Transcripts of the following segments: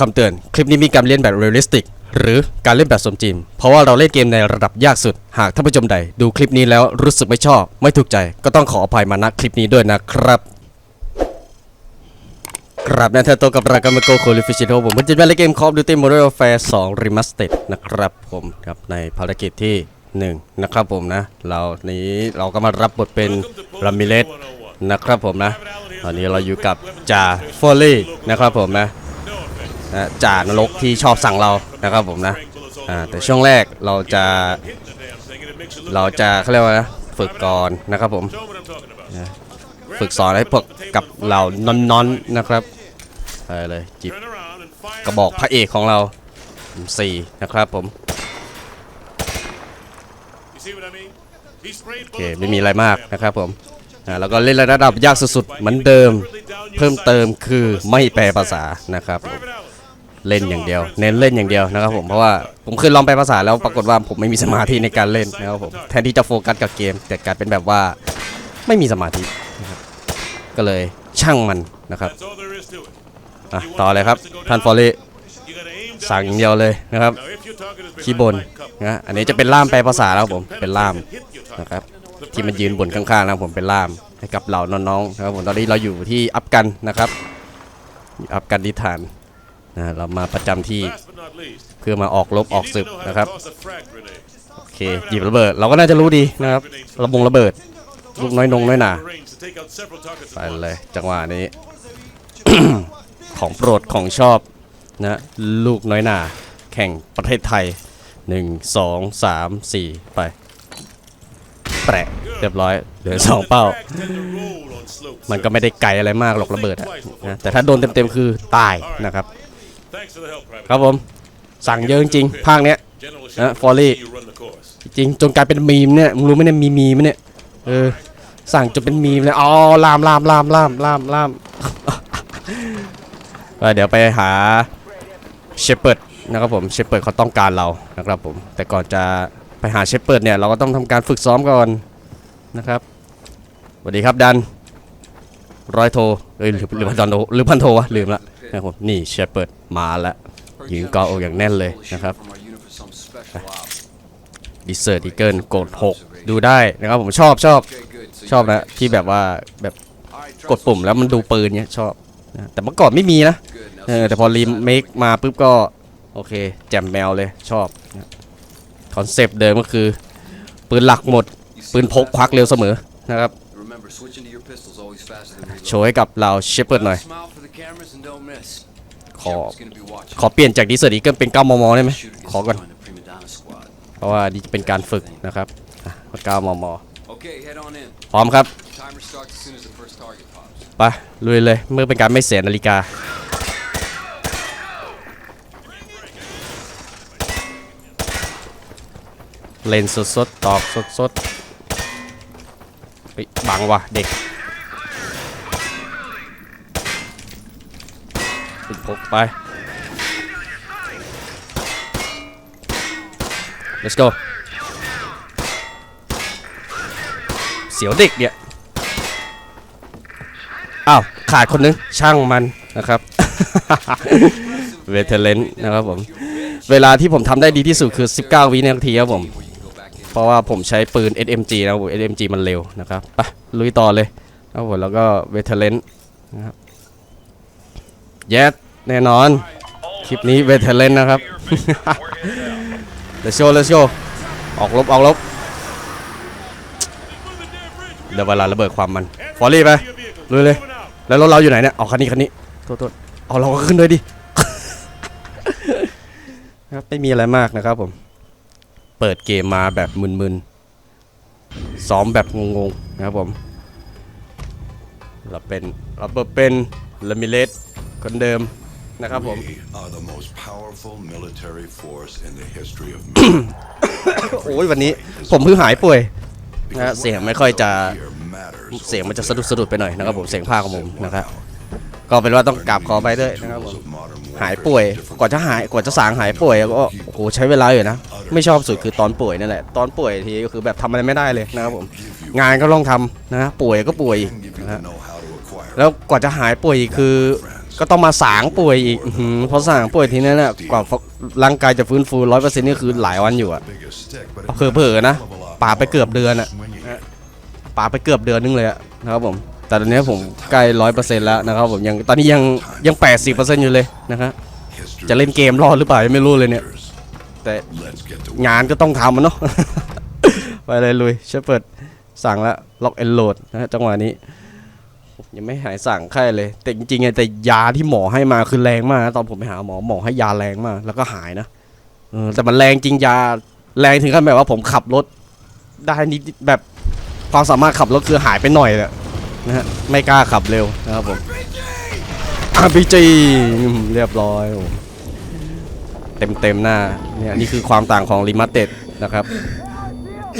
คำเตือน คลิปนี้มีการเล่นแบบเรียลลิสติก หรือการเล่นแบบสมจริง เพราะว่าเราเล่นเกมในระดับยากสุด หากท่านผู้ชมใด ดูคลิปนี้แล้วรู้สึกไม่ชอบ ไม่ถูกใจก็ต้องขออภัยมาณคลิปนี้ด้วยนะครับครับนะเธอโตวกับรายการมาโกโคลิฟิชิโตผมมันจะเป็นเกม Call of Duty Modern Warfare 2 Remastered นะครับผมครับในภารกิจที่1นะครับผมนะ เรานี้เราก็มารับบทเป็นรามิเลสนะครับผมนะ ตอนนี้เราอยู่กับจ่าฟอลลี่นะครับผมนะ จ่านรกที่ชอบสั่งเรานะครับผมนะแต่ช่วงแรกเราจะ เราจะเขาเรียกว่านะฝึกก่อนนะครับผมฝึกสอนให้พวกกับเรานอนๆนะครับไปเลยจิบกระบอกพระเอกของเราสี่นะครับผมโอเคไม่มีอะไรมากนะครับผมแล้วก็เล่นระดับยากสุดๆเหมือนเดิม เพิ่มเติมคือไม่แปลภาษานะครับผม เล่นอย่างเดียว เน้นเล่นอย่างเดียวนะครับผมเพราะว่าผมเคยลองแปภาษาแล้วปรากฏว่าผมไม่มีสมาธิในการเล่นนะครับผมแทนที่จะโฟกัสกับเกม แต่กลายเป็นแบบว่าไม่มีสมาธิก็เลยช่างมันนะครับอะต่อเลยครับท่านฟอลลี่สั่งอย่างเดียวเลยนะครับขี้บนนะอันนี้จะเป็นล่ามแปลภาษาแล้วผมเป็นล่ามนะครับที่มันยืนบนข้างๆนะครับผมเป็นล่ามให้กับเราน้องๆนะครับผมตอนนี้เราอยู่ที่อัฟกันนะครับอัฟกันนิทาน นะเรามาประจำที่เพื่อมาออกรบออกศึกนะครับโอเคหยิบระเบิด เราก็น่าจะรู้ดีนะครับระบงระเบิดลูกน้อยนงน้อยหนาไปเลยจังหวะนี้ ของโปรดของชอบนะลูกน้อยหนาแข่งประเทศไทย 1 2 3 4 ไปแปะเรียบร้อยเหลือสองเป้า มันก็ไม่ได้ไกลอะไรมากหรอกระเบิดอะนะแต่ถ้าโดนเต็มๆคือตายนะครับ ครับผม สั่งเยอะจริงๆภาคเนี้ยนะฟอลลี่จริงจนกลายเป็นมีมเนี่ยมึงรู้ไหมเนี่ยมีมีมเนี่ยเออสั่งจนเป็นมีมเลยอ๋อลามลามลามลามลามลามไปเดี๋ยวไปหาเชเปิร์ดนะครับผมเชเปิร์ดเขาต้องการเรานะครับผมแต่ก่อนจะไปหาเชเปิร์ดเนี่ยเราก็ต้องทำการฝึกซ้อมก่อนนะครับสวัสดีครับดันร้อยโทเอ้ยหรือหรือพันโทหรือพันโทวะลืมละ นะครับผมนี่เชเปิร์ดมาแล้วยืนเกาะอกอย่างแน่นเลยนะครับดิเซอร์ดิเกิลกด 6 ดูได้นะครับผมชอบชอบชอบนะที่แบบว่าแบบกดปุ่มแล้วมันดูปืนเนี้ยชอบนะแต่เมื่อก่อนไม่มีนะเออแต่พอรีเมคมาปุ๊บก็ โอเค แจ่มแมวเลยชอบคอนเซปต์เดิมก็คือ ปืนหลักหมด ปืนพกควักเร็วเสมอนะครับ Remember, switching to your pistol's always faster than โชว์ให้กับเราเชฟเปิร์ดหน่อย Smile for the cameras and don't miss. ขอ Shepard's gonna be watching. ขอเปลี่ยนจากดิเซอร์ดิเกิลเป็น 9 มม ได้ไหม Shooter ขอ gets ก่อน join the Prima Donna squad. เพราะว่านี่จะเป็นการฝึกนะครับอะ9 มม Okay, head on in. พร้อมครับ Timer starts as soon as the first target pops. ไปลุยเลยเมื่อเป็นการไม่เสียนาฬิกา เล่นสดสดๆ ตอบสดสดๆเฮ้ยบังว่ะเด็กฝึก พกไป let's go เสียวเด็กเนี่ย อ้าว ขาดคนนึง ช่างมันนะครับ เวเทเลนนะครับผม เวลาที่ผมทำได้ดีที่สุดคือ 19 วินาทีครับผม เพราะว่าผมใช้ปืน SMG นะครับ SMG มันเร็วนะครับ ไป ลุยต่อเลยครับผมแล้วก็เวเทเลนนะครับเยส แน่นอน คลิปนี้เวเทเลนนะครับ let's show let's show ออกลบออกลบเดี๋ยวเวลาระเบิดความมัน ฟอลลี่ไปลุยเลย แล้วรถเราอยู่ไหนเนี่ยเอาคันนี้คันนี้โทษโทษเอาเราก็ขึ้นด้วยดิครับไม่มีอะไรมากนะครับผม เปิดเกมมาแบบมึนๆ ซ้อมแบบงงๆ นะครับผม เราเป็นเราเปิดเป็นลามิเลสคนเดิม นะครับผม We are the most powerful military force in the history of โอ้ยวันนี้ผมเพิ่งหายป่วยนะฮะเสียงไม่ค่อยจะ Here matters เสียงมันจะสะดุดสะดุดไปหน่อยนะครับผม เสียงภาคของผมนะครับ ก็เป็นว่าต้องกราบขอไปด้วยนะครับผม of modern หาย warfare ป่วย different กว่าจะหาย กว่าจะสางหายป่วยก็ โอ้โห ใช้เวลาอยู่นะ ไม่ชอบสุดคือตอนป่วยนั่นแหละ ตอนป่วยทีก็คือแบบทำอะไรไม่ได้เลยนะครับผม งานก็ต้องทำนะ ป่วยก็ป่วยอีก give you นะ the ฮะ know-how to acquire แล้วกว่าจะหายป่วยอีกคือ friends. ก็ต้องมาสางป่วยอีกเพราะสางป่วยทีนั้นน่ะกว่าร่างกายจะฟื้นฟูร้อยเปอร์เซ็นต์นี่คือหลายวันอยู่อะเผลอๆนะป่าไปเกือบเดือนอะป่าไปเกือบเดือนนึงเลยอะนะครับผมแต่ตอนนี้ผมใกล้ร้อยเปอร์เซ็นต์แล้วนะครับผมยังตอนนี้ยังยังแปดสิบเปอร์เซ็นต์อยู่เลยนะครับจะเล่นเกมรอดหรือเปล่ายังไม่รู้เลยเนี่ย แต่งานก็ต้องทำมันเนาะไปเลยลุยเชฟเปิดสั่งแล้วล็อกเอนโหลดนะฮะจังหวะนี้ ยังไม่หายสั่งไข้เลย แต่จริงๆไงแต่ยาที่หมอให้มาคือแรงมากนะตอนผมไปหาหมอหมอให้ยาแรงมาก แล้วก็หายนะเออแต่มันแรงจริงยาแรงถึงขั้นแบบว่าผมขับรถได้นิดแบบความสามารถขับรถคือหายไปหน่อยแหละนะฮะไม่กล้าขับเร็วนะครับผม RPG อืมเรียบร้อยเต็มเต็มหน้าเนี่ยนี่คือความต่างของ Limited นะครับ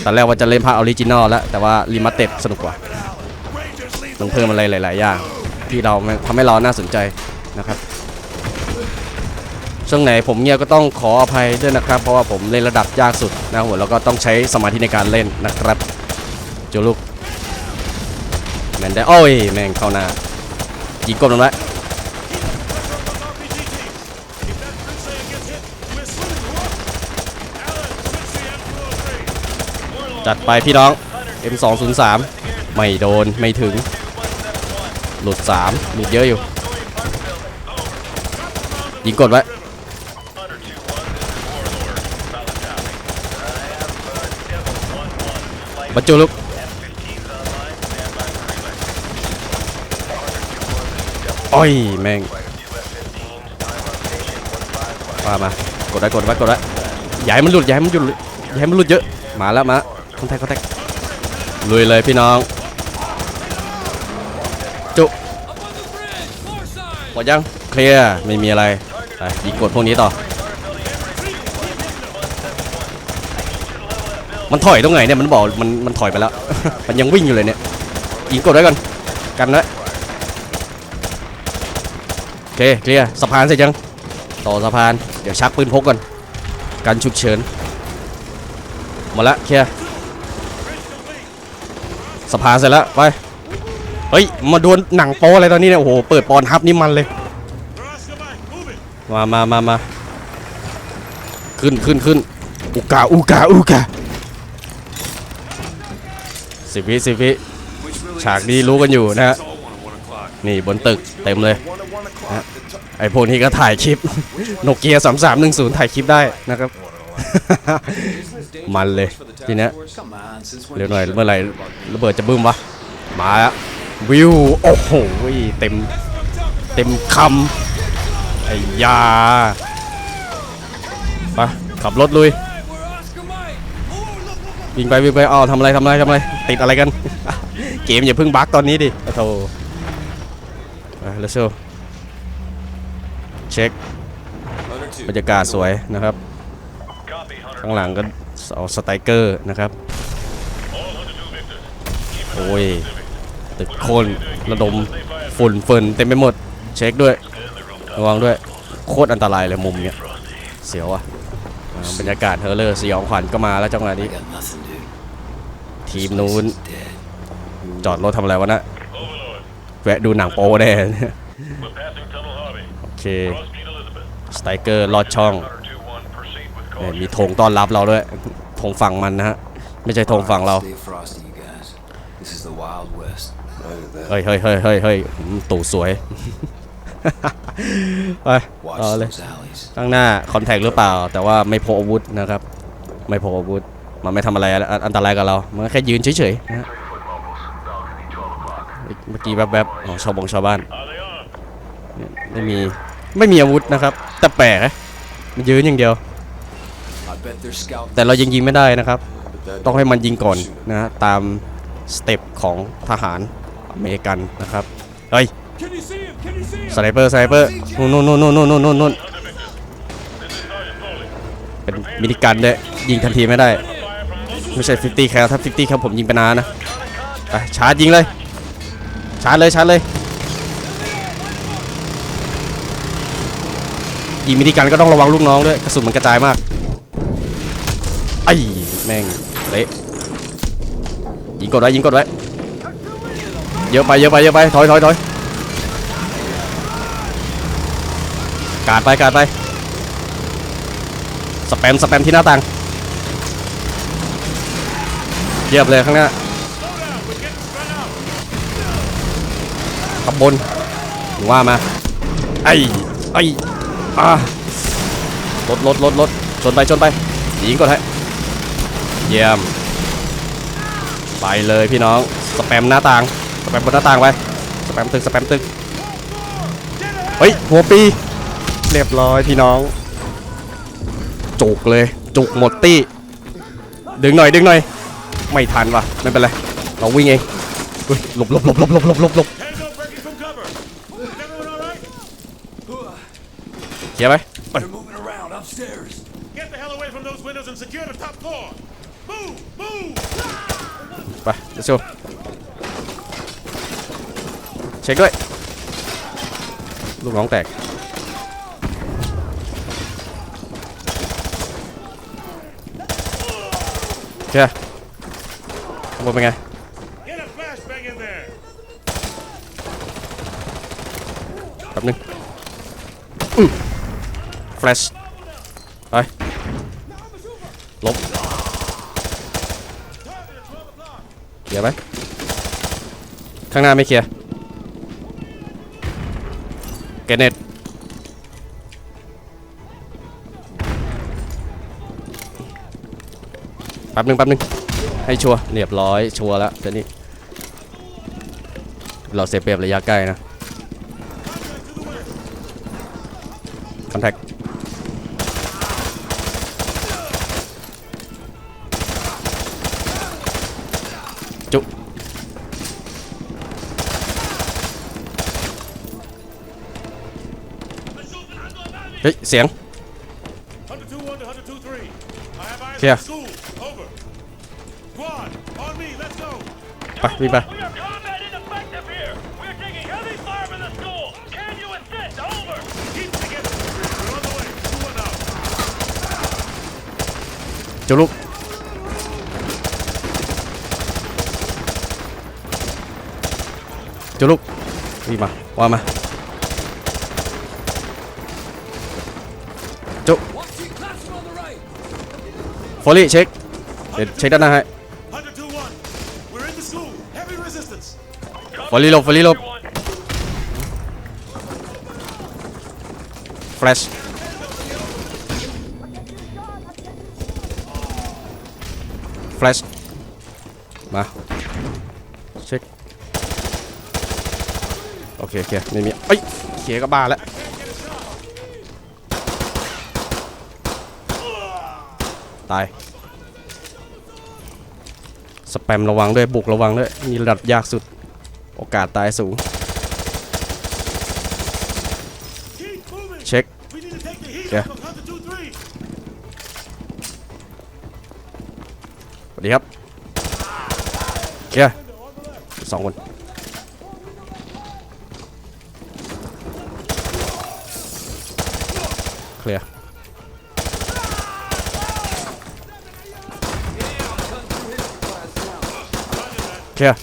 ตอนแรกว่าจะเล่นภาคออริจินอลแล้วแต่ว่า Limited สนุกกว่า ต้องเพิ่มอะไรหลาย ๆ อย่าง ที่เราทำให้เราน่าสนใจนะครับช่วงไหนผมเงียก็ต้องขออภัยด้วยนะครับ เพราะว่าผมเล่นระดับยากสุดนะครับผมแล้วก็ต้องใช้สมาธิในการเล่นนะครับจูลูกแมนได้โอ้ยแม่งเข้าหน้ายิงกลมลงไว้จัดไปพี่น้อง M203 ไม่โดนไม่ถึง หลุด3หลุดเยอะอยู่ ยิงกดไว้บรรจุลูกโอ้ยแม่งมามากดไว้กดไว้กดไว้อย่าให้มันหลุดอย่าให้มันหลุดอย่าให้มันหลุดเยอะมาแล้วมาคอนแทคคอนแทคลุยเลยพี่น้อง หมดยัง เคลียร์ ไม่มีอะไร ไปยิงกดพวกนี้ต่อ มันถอยตรงไหนเนี่ย มันบอก มัน มันถอยไปแล้ว มันยังวิ่งอยู่เลยเนี่ย ยิงกดไว้ก่อน กันไว้โอเค เคลียร์ สะพานเสร็จยัง ต่อสะพาน เดี๋ยวชักปืนพกก่อน กันฉุกเฉิน หมดละ เคลียร์ สะพานเสร็จแล้ว ไป เฮ้ย มาดวลหนังโป๊อะไรตอนนี้เนี่ย โอ้โห เปิดปอนฮับนี่มันเลย มามามามาขึ้นขึ้นขึ้นอุกาอุกาอุกาสิบวิสิบวิฉากนี้รู้กันอยู่นะฮะ นี่บนตึกเต็มเลยนะไอพวกนี้ก็ถ่ายคลิป โนเกียสามสามหนึ่งศูนย์ถ่ายคลิปได้นะครับ มันเลยทีเนี้ยเร็วหน่อยเมื่อไหร่ระเบิดจะบึ้มวะ มาแล้ว วิว โอ้โห เต็ม เต็มคำไอ้ยาไปขับรถลุยวิ่งไปวิ่งไปอ้าวทำอะไรทำอะไรทำอะไร ติดอะไรกัน เกมอย่าเพิ่งบั๊กตอนนี้ดิโอ้โธ่ไปเลเซลเช็คบรรยากาศสวยนะครับ ข้างหลังก็เอาสไตเกอร์นะครับ โอ้ย ตึกโคนระดมฝุ่นเฟินเต็มไปหมด เช็คด้วย ระวังด้วย โคตรอันตรายเลยมุมเนี้ย เสียวอะบรรยากาศเฮอร์เลอร์สยองขวัญก็มาแล้วจังหวะนี้ ทีมนู้น จอดรถทำอะไรวะนะแวะดูหนังโป๊แน่โอเค สไตรเกอร์ลอดช่อง มีธงต้อนรับเราด้วยธงฝั่งมันนะฮะ ไม่ใช่ธงฝั่งเรา This is the Wild West. เฮ้ยเฮ้ยเฮ้ยเฮ้ยเฮ้ยอืมตู่สวย ไป Watch ต่อเลย those alleys. ข้างหน้าคอนแทคหรือเปล่า แต่ว่าไม่พกอาวุธนะครับ ไม่พกอาวุธ มันไม่ทำอะไรอันอันตรายกับเรา มันก็แค่ยืนเฉยๆนะฮะเมื่อกี้แวบๆอ๋อชาวบงชาวบ้านเนี่ยไม่มีไม่มีอาวุธนะครับ แต่แปลกนะมันยืนอย่างเดียว I bet they're scouting. แต่เรายังยิงไม่ได้นะครับ but that ต้องให้มันยิงก่อน shoot 'em. นะฮะตาม สเต็ปของทหารอเมริกันนะครับ เฮ้ยสไนเปอร์สไนเปอร์นู่นนู่นนู่นนู่นนู่นนู่นนู่นเป็นมินิกันด้วยยิงทันทีไม่ได้ ไม่ใช่ 50แคลถ้า 50แคลผมยิงไปนานนะ ไปชาร์จยิงเลย ชาร์จเลยชาร์จเลย ยิงมินิกันก็ต้องระวังลูกน้องด้วย กระสุนมันกระจายมากไอ้แม่งเละ ยิงกดไว้ยิงกดไว้เยอะไปเยอะไปเยอะไปถอยถอยถอยการดไปการดไปสแปมสแปมที่หน้าต่างเยียบเลยข้างหน้าขับบนหรือว่ามาไอ้ไอ้อ่ารถรถรถรถชนไปชนไปยิงก่อนให้เยี่ยม ไปเลยพี่น้อง สแปมหน้าต่าง สแปมบนหน้าต่างไป สแปมตึก สแปมตึก เฮ้ย หัวปี เรียบร้อยพี่น้อง จุกเลย จุกหมดตี้ ดึงหน่อย ดึงหน่อย ไม่ทันว่ะ ไม่เป็นไร เราวิ่งเองหลบหลบหลบหลบหลบหลบหลบหลบเคลียร์ไหมไป ไปเดี๋ยวชูเช็คด้วย ลูกน้องแตก โอเคข้างบนเป็นไง Get a flashbang in there. แป๊บนึงแฟลชไปลบเค ลียร์ไหมข้างหน้าไม่เคลียร์เกเนตแป๊บนึงแป๊บนึงให้ชัวร์เรียบร้อยชัวร์แล้วเดี๋ยวนี้ เราเสียเปรียบระยะใกล้นะคอนแทค ฮ้ย เสียงเคลียร์ไปวิ่ไปจุลุกจุลุกวิ่มาว่ามา ฟอลี่เช็คเดี๋ยวเช็คด้านหน้าให้ฟอลี่ลบฟอลี่ลบแฟลชแฟลชมาเช็คโอเคโอเคไม่มีเอ้ยเขียก็บ้าแล้ว ตาย สแปมระวังด้วย บุกระวังด้วยนี่ระดับยากสุด โอกาสตายสูง Keep moving. เช็ค We need to take the heat Yeah. off of 102-3. สวัสดีครับเคลียร์สองคนเคลียร์ เคลียร์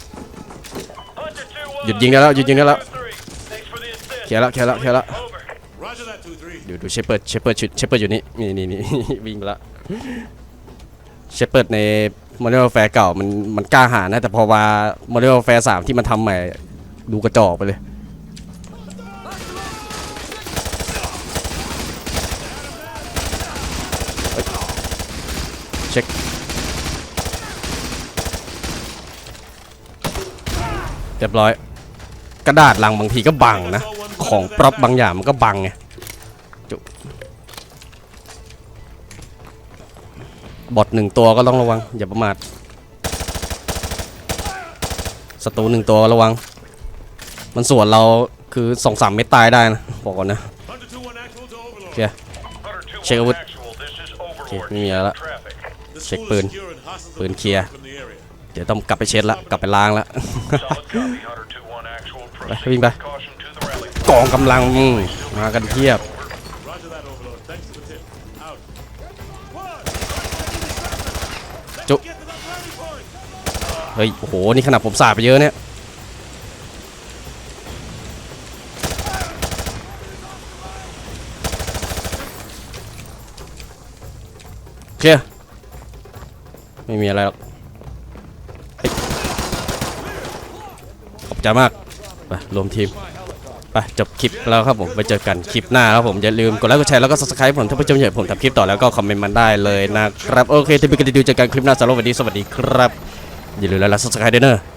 หยุดยิงได้แล้วหยุดยิงได้แล้วเคลียร์แล้วเคลียร์แล้วเคลียร์แล้ว Over. Roger that, 2-3. ดูดูเชเปิร์ดเชเปิร์ดชุดเชเปิร์ดอยู่นี่นี่นี่นี่วิ่งไปแล้วเชเปิร์ดใน Modern Warfare เก่ามันมันกล้าหาญนะแต่พอมา Modern Warfare 3ที่มันทำใหม่ดูกระจอกไปเลยเช็ค รียบร้อย กระดาษลังบางทีก็บังนะ ของปรอบบางอย่างมันก็บังไงจุบอดหนึ่งตัวก็ต้องระวัง อย่าประมาทศัตรูหนึ่งตัวระวัง มันส่วนเราคือสองสามเม็ดตายได้นะ บอกก่อนนะโอเคเช็คอาวุธโอเคไม่มีแล้วละเช็คปืนปืนเคลียร์ เดี๋ยวต้องกลับไปเช็ดละกลับไปล้างละไปวิ่งไปกองกำลังมากันเทียบจุเฮ้ย โอ้โห นี่ขนาดผมสาดไปเยอะเนี่ยเโอเยไม่มีอะไรหรอก ใจมากไปรวมทีมไปจบคลิปแล้วครับผมไปเจอกันคลิปหน้าครับผมอย่าลืมกดไลค์กดแชร์แล้วก็ subscribe ผมถ้าผู้ชมอยากผมทำคลิปต่อแล้วก็คอมเมนต์มันได้เลยนะครับโอเคที่เป็นกันดีๆเจอกันคลิปหน้าสำหรับวันนี้สวัสดีครับอย่าลืมแล้ว subscribe ด้วยเนอะ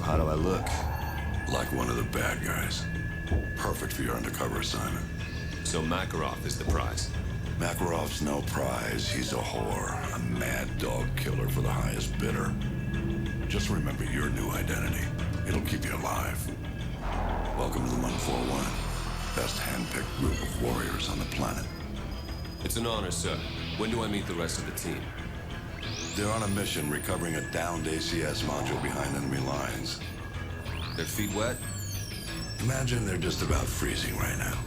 So how do I look? Like one of the bad guys. Perfect for your undercover assignment. So Makarov is the prize. Makarov's no prize. He's a whore. A mad dog killer for the highest bidder. Just remember your new identity. It'll keep you alive. Welcome to the 141. Best hand-picked group of warriors on the planet. It's an honor, sir. When do I meet the rest of the team? They're on a mission recovering a downed ACS module behind enemy lines. Their feet wet? Imagine they're just about freezing right now.